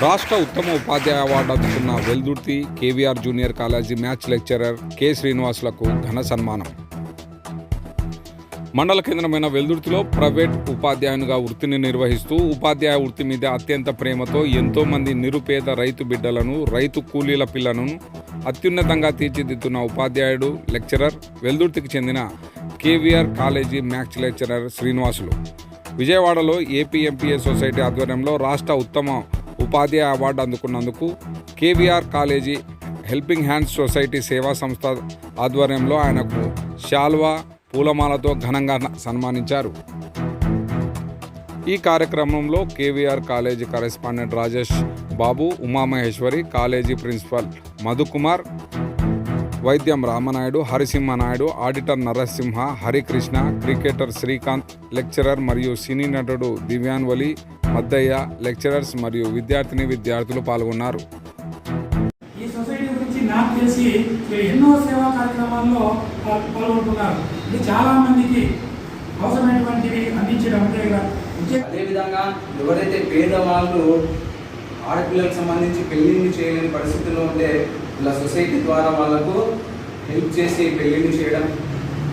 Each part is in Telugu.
రాష్ట్ర ఉత్తమ ఉపాధ్యాయ అవార్డు అందుకున్న Veldurthi KVR junior college maths lecturer K శ్రీనివాసులకు ఘన సన్మానం. మండల కేంద్రమైన వెల్దుర్తిలో ప్రైవేట్ ఉపాధ్యాయునిగా వృత్తిని నిర్వహిస్తూ ఉపాధ్యాయ వృత్తి మీద అత్యంత ప్రేమతో ఎంతోమంది నిరుపేద రైతు బిడ్డలను రైతు కూలీల పిల్లలను అత్యున్నతంగా తీర్చిదిద్దుతున్న ఉపాధ్యాయుడు లెక్చరర్ వెల్దుర్తికి చెందిన KVR college maths lecturer Srinivasulu. విజయవాడలో ఏపీఎంపీఏ సొసైటీ ఆధ్వర్యంలో రాష్ట్ర ఉత్తమ ఉపాధ్యాయ award అందుకున్నందుకు KVR college helping hands society సేవా సంస్థ ఆధ్వర్యంలో ఆయనకు శాల్వా పూలమాలతో ఘనంగా సన్మానించారు. ఈ కార్యక్రమంలో KVR college correspondent Rajesh Babu Umamaheswari college principal Madhukumar Vaidyam Ramanaidu Harisimhanaidu auditor Narasimha Harikrishna cricketer Srikanth lecturer మరియు సినీ నటుడు దివ్యాన్వలి మద్దయ్య లెక్చరర్స్ మరియు విద్యార్థిని విద్యార్థులు పాల్గొన్నారు. ఈ సొసైటీ గురించి నాకు తెలిసి ఎన్నో సేవా కార్యక్రమాల్లో పాల్- పాల్గొంటున్నారు. ఇది చాలా మందికి అవసరమైనటువంటివి అందించడం అదేవిధంగా ఎవరైతే పేదవాళ్ళు ఆడపిల్లలకు సంబంధించి పెళ్ళిళ్ళు చేయలేని పరిస్థితుల్లో ఉంటే ఇలా సొసైటీ ద్వారా వాళ్ళకు హెల్ప్ చేసి పెళ్ళిళ్ళు చేయడం.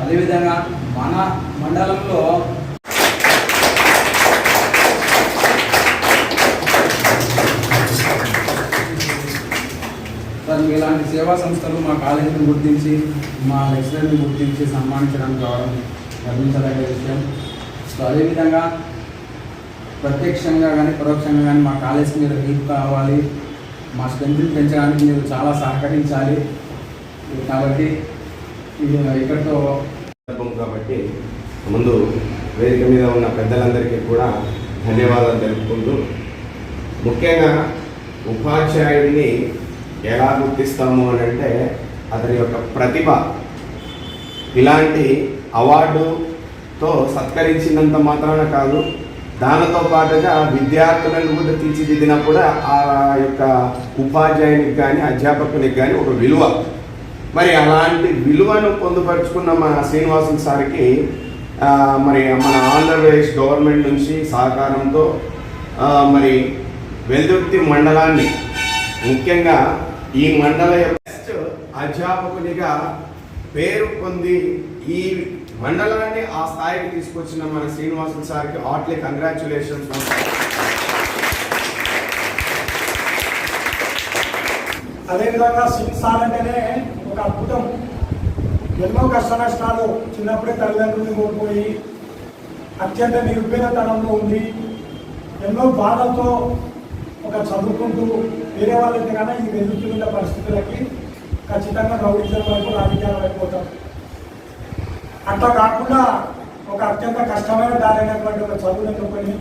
అదేవిధంగా మన మండలంలో ఇలాంటి సేవా సంస్థలు మా కాలేజీని గుర్తించి మా లెక్చరర్ని గుర్తించి సన్మానించడానికి రావడం గర్వించదగ్గ విషయం. సో అదేవిధంగా ప్రత్యక్షంగా కానీ పరోక్షంగా కానీ మా కాలేజీకి మీరు హెల్ప్ కావాలి. మా స్ట్రెంత్ని పెంచడానికి మీరు చాలా సహకరించాలి. కాబట్టి ఇది ఇక్కడితో సందర్భం కాబట్టి ముందు వేదిక మీద ఉన్న పెద్దలందరికీ కూడా ధన్యవాదాలు తెలుపుకుంటూ ముఖ్యంగా ఉపాధ్యాయుడిని ఎలా గుర్తిస్తాము అని అంటే అతని యొక్క ప్రతిభ. ఇలాంటి అవార్డుతో సత్కరించినంత మాత్రాన కాదు దానితో పాటుగా విద్యార్థులను కూడా తీర్చిదిద్దినప్పుడు ఆ యొక్క ఉపాధ్యాయునికి కానీ అధ్యాపకునికి కానీ ఒక విలువ. మరి అలాంటి విలువను పొందుపరుచుకున్న మన శ్రీనివాసన్ సార్కి మరి మన ఆంధ్రప్రదేశ్ గవర్నమెంట్ నుంచి సహకారంతో మరి వెల్దుర్తి మండలాన్ని ముఖ్యంగా ఈ మండల యొక్క బెస్ట్ అధ్యాపకునిగా పేరు పొంది ఈ మండలాన్ని ఆ స్థాయికి తీసుకొచ్చిన మన శ్రీనివాసన్ సార్కి హార్ట్లీ కంగ్రాచులేషన్స్. అదేవిధంగా సింగ్ సార్ అంటేనే ఒక అద్భుతం. ఎన్నో కష్ట నష్టాలు చిన్నప్పుడే తల్లిదండ్రులు కోల్పోయి అత్యంత నిరుపేదతనంలో ఉంది ఎన్నో బాధలతో ఒక చదువుకుంటూ వేరే వాళ్ళైతే కన్నా ఈ ఎదుర్కొన్న పరిస్థితులకి ఖచ్చితంగా రౌడిజం వైపు రాజకీయాలు అయిపోతాం. అట్లా కాకుండా ఒక అత్యంత కష్టమైన దారైనటువంటి ఒక చదువుని ఎన్నుకొని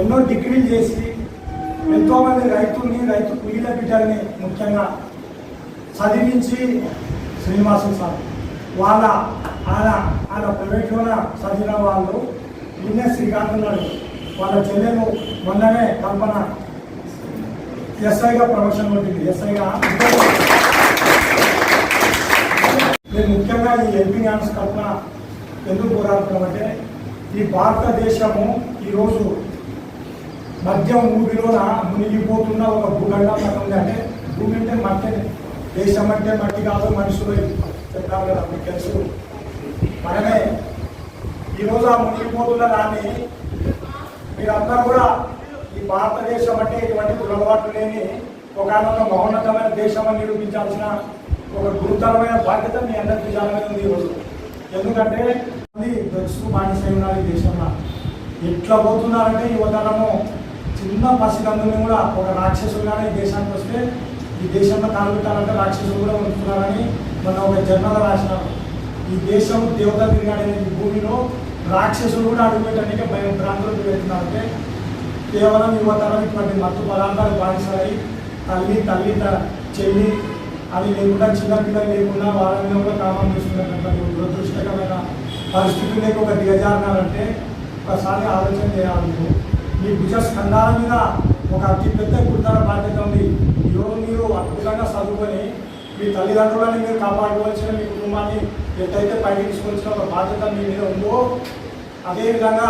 ఎన్నో డిగ్రీలు చేసి ఎంతోమంది రైతుల్ని రైతు కూలీల బిడ్డల్ని ముఖ్యంగా చదివించి శ్రీనివాసు సార్ వాళ్ళ ఆయన ఆయన ప్రైవేట్లోన చదివిన వాళ్ళు నిన్నే శ్రీకాంత్ ఉన్నాడు. వాళ్ళ చెల్లెలు మొన్ననే కల్పన ఎస్ఐగా ప్రమోషన్ కొట్టింది. ఎస్ఐగా నేను ముఖ్యంగా ఈ ఎంపీ న్యాన్స్ కల్పన ఎందుకు పోరాడుతున్నామంటే ఈ భారతదేశము ఈరోజు మద్యం ఊబిలోన మునిగిపోతున్న ఒక భూఖండం ఉంది. అంటే భూమి అంటే మట్టి. దేశం అంటే మట్టి కాదు మనుషులు చెప్పారు కదా మీకు తెలుసు. మనమే ఈరోజు ఆ మునిగిపోతున్న దాన్ని మీరందరూ కూడా భారతదేశం అంటే ఇటువంటి దురలవాట్లు లేని ఒక మహోన్నతమైన దేశం అని నిరూపించాల్సిన ఒక గురుతరమైన బాధ్యత మీ అందరికీ చాలా ఉంది ఈరోజు ఎందుకంటే డ్రగ్స్ బానిసై ఉన్నారు ఈ దేశంలో. ఎట్లా పోతున్నారంటే యువతరము చిన్న పసికందుని కూడా ఒక రాక్షసులుగానే ఈ దేశానికి వస్తే ఈ దేశంలో కాలుపెట్టాలంటే రాక్షసులు కూడా ఉంటున్నారని మొన్న ఒక జర్నల్ రాసినారు. ఈ దేశం దేవత తిరిగాడే ఈ భూమిలో రాక్షసులు కూడా అడుగుపెట్టడానికి భయం భ్రాంతులకు పెడుతున్నారంటే కేవలం యువతరం ఇటువంటి మత్తు పదార్థాలు బాధిస్తాయి తల్లి తల్లి త- చెల్లి అది లేకుండా చిన్నపిల్లలు లేకుండా వాళ్ళ మీద కూడా కామం చేస్తున్నటువంటి దురదృష్టకరమైన పరిస్థితులకు ఒక దిగజారినారంటే ఒకసారి ఆలోచన చేయాలి మీరు. మీ భుజ స్కంధాల మీద ఒక అతి పెద్ద బాధ్యత ఉంది. ఈరోజు మీరు అద్భుతంగా చదువుకొని మీ తల్లిదండ్రులని మీరు కాపాడుకోవాల్సిన మీ కుటుంబాన్ని ఎట్టయితే పైకి తీసుకొచ్చిన ఒక బాధ్యత మీ మీద ఉందో అదేవిధంగా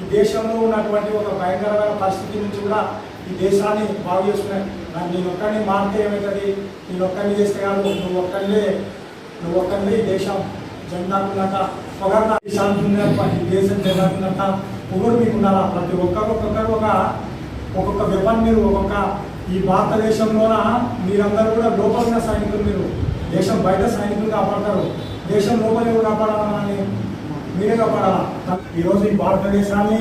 ఈ దేశంలో ఉన్నటువంటి ఒక భయంకరమైన పరిస్థితి నుంచి కూడా ఈ దేశాన్ని బాగు చేసుకునే నేను ఒక్కడిని మారితే ఏమవుతుంది నేను ఒక్కడిని చేస్తే కాదు. నువ్వు ఒక్కడినే నువ్వు ఒక్కడిని దేశం జెండాకున్నట్ట పొగర్న ఈ శాంతి దేశం జెండాకున్నట్ట పొగరు మీకు ఉండాలా? ప్రతి ఒక్కరు ఒక్కొక్కరు ఒక ఒక్కొక్క వెపన్ మీరు ఒక్కొక్క ఈ భారతదేశంలోన? మీరందరూ కూడా లోపలిన సైనికులు మీరు. దేశం బయట సైనికులు కాపాడతారు. దేశం లోపల కాపాడాలని మీరే కాపాడాలా ఈరోజు ఈ భారతదేశాన్ని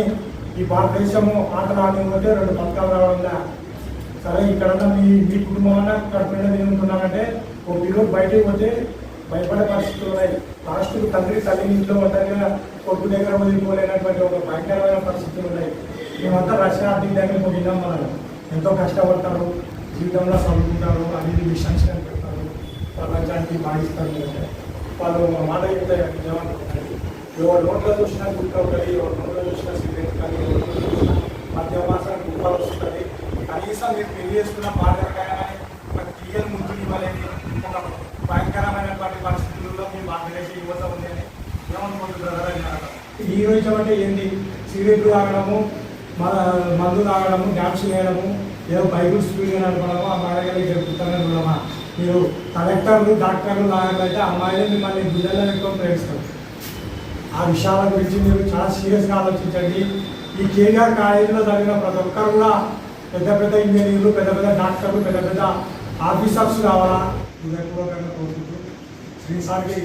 ఈ భారతదేశము ఆటలు ఉంటే రెండు పథకాలు రావడం సరే ఇక్కడ మీ మీ కుటుంబం అన్న కడుపు ఒక పిల్లలు బయటకు పోతే భయపడే పరిస్థితులు ఉన్నాయి. లాస్ట్ తండ్రి తల్లి ఇంట్లో ఒంటరిగా కొడుకు దగ్గర వదిలిపోలేనటువంటి ఒక భయంకరమైన పరిస్థితులు ఉన్నాయి. మేమంతా రష్యా ఆర్థిక దగ్గర విన్నాం మనం. ఎంతో కష్టపడతారు జీవితంలో చదువుకుంటారు అనేది మిషన్స్ కనిపెడతారు ప్రపంచానికి భావిస్తారు వాళ్ళు మా మాట చెప్తే నిజమనుకుంటారు ఎవరి నోట్లో చూసినా గుట్ట ఉంటుంది ఎవరి నోట్లో చూసినా సిగరెట్ కానీ ఎవరి నోట్లో చూసినా మధ్యమాసానికి కుప్పలు వస్తుంది. కనీసం మీరు పెళ్ళి చేసుకున్న భార్యకైనా ఒక క్లియర్ ముందు ఇవ్వలేని ఒక భయంకరమైనటువంటి పరిస్థితుల్లో మీ భారతదేశ యువత ఉంది అని ఏమనుకుంటున్నారు హీరోయిజం అంటే ఏంటి? సిగరెట్లు తాగడము మందు తాగడము డ్యాన్స్ చేయడము ఏదో బైబుల్ స్పీడ్ నడపడము అమ్మాయిలకి జరుపుతారని చూడమా మీరు కలెక్టర్లు డాక్టర్లు లాయర్లు అమ్మాయిలు మిమ్మల్ని గుండెల్లో ఎక్కువ ప్రేమిస్తారు. ఆ విషయాల గురించి మీరు చాలా సీరియస్గా ఆలోచించండి. ఈ కేఆర్ కాలేజీలో చదివిన ప్రతి ఒక్కరు కూడా పెద్ద పెద్ద ఇంజనీర్లు పెద్ద పెద్ద డాక్టర్లు పెద్ద పెద్ద ఆఫీసర్స్ కావాలా? హృదయపూర్వకంగా కోరుకుంటూ శ్రీసార్కి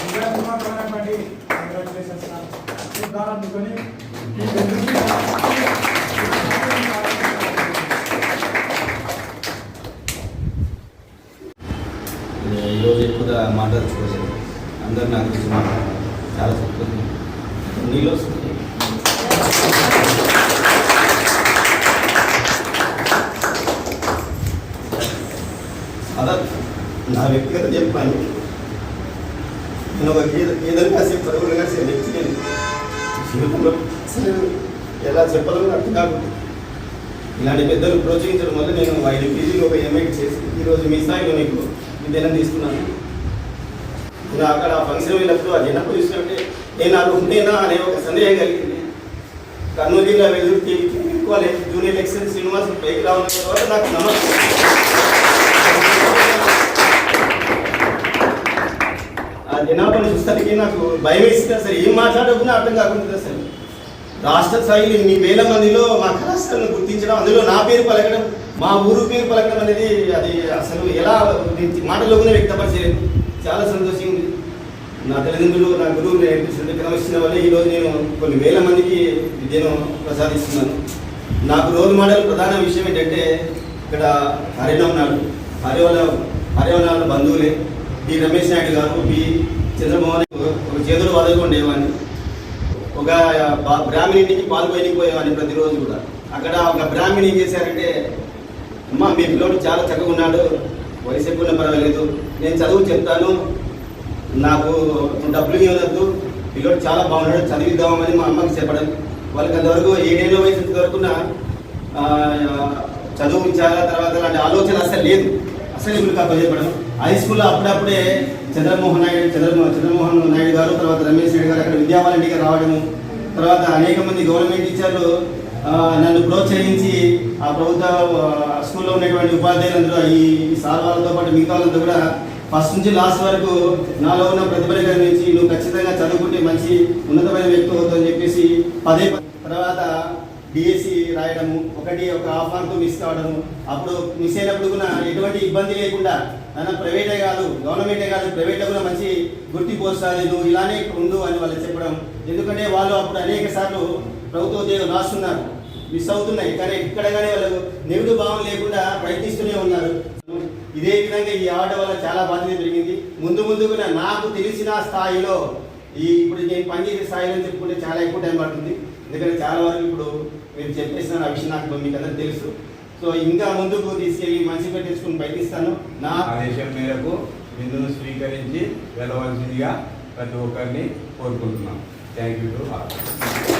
హృదయపూర్వకమైనటువంటి కంగ్రాచులేషన్స్ ద్వారా అందుకొని ఈరోజు ఎక్కువగా మాట్లాడుకోలేదు. అందరు నాకు తెలిసి చాలా సంతోషం. నీళ్ళు వస్తుంది అదా నా వ్యక్తిగత చెప్పాను నేను ఒక గీత గీతలు కాసే పరుగులు కాసే వ్యక్తి నేను జీవితంలో అసలు ఎలా చెప్పాలో అర్థం కాకుండా. ఇలాంటి పెద్దలు ప్రోత్సహించడం వల్ల నేను ఐదు పీజీలో ఒక ఎంఐ చేసి ఈరోజు మీ స్థాయిలో మీకు విద్యను తీసుకున్నాను. నేను అక్కడ ఫంక్షన్ వెళ్ళినప్పుడు ఆ జనం చూసినట్టే నేను అది ఉంటేనా? అనే ఒక సందేహం కలిగింది. కర్నూలు జిల్లా వెళ్తూ కాలేజ్ జూనియర్ ఎక్సెల్ శ్రీనివాస్ పైకి రావడం తర్వాత నాకు నమ్మకం. ఆ జనాభాను చూస్తానికి నాకు భయం వేసింది సరే ఏం మాట్లాడకుండా అర్థం కాకుండా సరే రాష్ట్ర స్థాయిలో ఇన్ని వేల మందిలో మా కళాశాలను గుర్తించడం అందులో నా పేరు పలకడం మా ఊరు పేరు పలకడం అనేది అది అసలు ఎలా నేను మాటలో వ్యక్తపరచలేదు. చాలా సంతోషంగా ఉంది నా తల్లిదండ్రులు నా గురువులు నేర్పించిన క్రమశిక్షణ వల్ల ఈరోజు నేను కొన్ని వేల మందికి విద్యను ప్రసాదిస్తున్నాను. నాకు రోల్ మోడల్ ప్రధాన విషయం ఏంటంటే ఇక్కడ హరిణ ఉన్నాడు హరివల హరివల బంధువులే బి రమేష్ నాయుడు గారు బి చంద్రమోహన్ ఒక చేతులు వదలకు ఉండేవాడిని ఒక బ్రాహ్మణి ఇంటికి పాలు పోయిపోయేవాడిని ప్రతిరోజు కూడా. అక్కడ ఒక బ్రాహ్మణి ఏం చేశారంటే అమ్మ మీ పిల్లోడు చాలా చక్కగా ఉన్నాడు. వయసు ఎక్కువ పర్వాలేదు. నేను చదువు చెప్తాను. నాకు డబ్బులు ఇవ్వద్దు పిల్లోడు చాలా బాగున్నాడు. చదివిద్దామని మా అమ్మకి చెప్పడం. వాళ్ళకి అంతవరకు ఏడేళ్ళ వయసు వరకు నా చదువు చాలా తర్వాత అలాంటి ఆలోచన అసలు లేదు. అసలు ఇప్పుడు కాదు చెప్పడం? హై స్కూల్లో అప్పుడప్పుడే చంద్రమోహన్ నాయుడు చంద్రమోహన్ చంద్రమోహన్ నాయుడు గారు తర్వాత రమేష్ రెడ్డి గారు అక్కడ విద్యావాలంటీగా రావడము. తర్వాత అనేక మంది గవర్నమెంట్ టీచర్లు నన్ను ప్రోత్సహించి ఆ ప్రభుత్వ స్కూల్లో ఉన్నటువంటి ఉపాధ్యాయులందరూ ఈ సార్ వాళ్ళతో పాటు మిగతా వాళ్ళంతా కూడా ఫస్ట్ నుంచి లాస్ట్ వరకు నాలో ఉన్న ప్రతిభని నుంచి నువ్వు ఖచ్చితంగా చదువుకుంటే మంచి ఉన్నతమైన వ్యక్తి అవుతుందని చెప్పేసి పదే తర్వాత డిఎస్సి రాయడము ఒకటి ఒక హాఫ్ మార్క్ మిస్ కావడము అప్పుడు మిస్ అయినప్పుడు కూడా ఎటువంటి ఇబ్బంది లేకుండా నన్ను ప్రైవేటే కాదు గవర్నమెంటే కాదు ప్రైవేట్లో కూడా మంచి గుర్తింపు వస్తుంది నువ్వు ఇలానే ఉండు అని వాళ్ళు చెప్పడం. ఎందుకంటే వాళ్ళు అప్పుడు అనేక సార్లు ప్రభుత్వ ఉద్యోగం రాస్తున్నారు. మిస్ అవుతున్నాయి. కానీ ఇక్కడ కానీ వాళ్ళు నెగిటివ్ భావం లేకుండా ప్రయత్నిస్తూనే ఉన్నారు. ఇదే విధంగా ఈ ఆట వల్ల చాలా బాధ్యత పెరిగింది. ముందు ముందు కూడా నాకు తెలిసిన స్థాయిలో ఈ ఇప్పుడు నేను పనిచేసే స్థాయిలో చెప్పుకుంటే చాలా ఎక్కువ టైం పడుతుంది. ఎందుకంటే చాలా వరకు ఇప్పుడు మీరు చెప్పేసిన ఆ విషయం నాకు మీకు అందరూ తెలుసు. సో ఇంకా ముందుకు తీసుకెళ్ళి మంచి పెట్టేసుకుని ప్రయత్నిస్తాను. నా ఆదేశం మేరకు విందును స్వీకరించి వెళ్ళవలసిందిగా ప్రతి ఒక్కరిని కోరుకుంటున్నాం థ్యాంక్ యూ